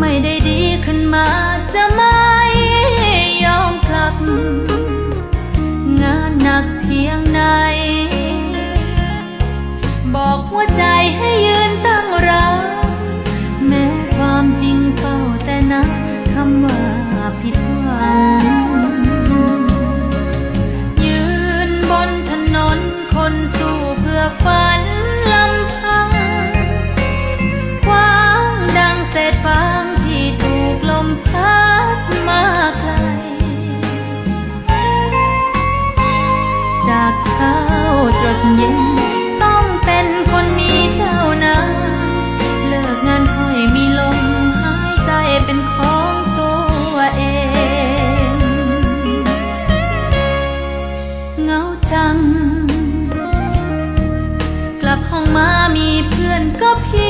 ไม่ได้ดีขึ้นมาจะไม่ยอมกลับ งานหนักเพียงไหน บอกหัวใจให้ยืนตั้งรับ แม้ความจริงเฝ้าแต่นะคำว่าผิดหวัง เย็น ต้องเป็นคนมีเจ้านายเลิกงานค่อยมีลมหายใจเป็นของตัวเอง เงาจัง กลับห้องมามีเพื่อนก็พีย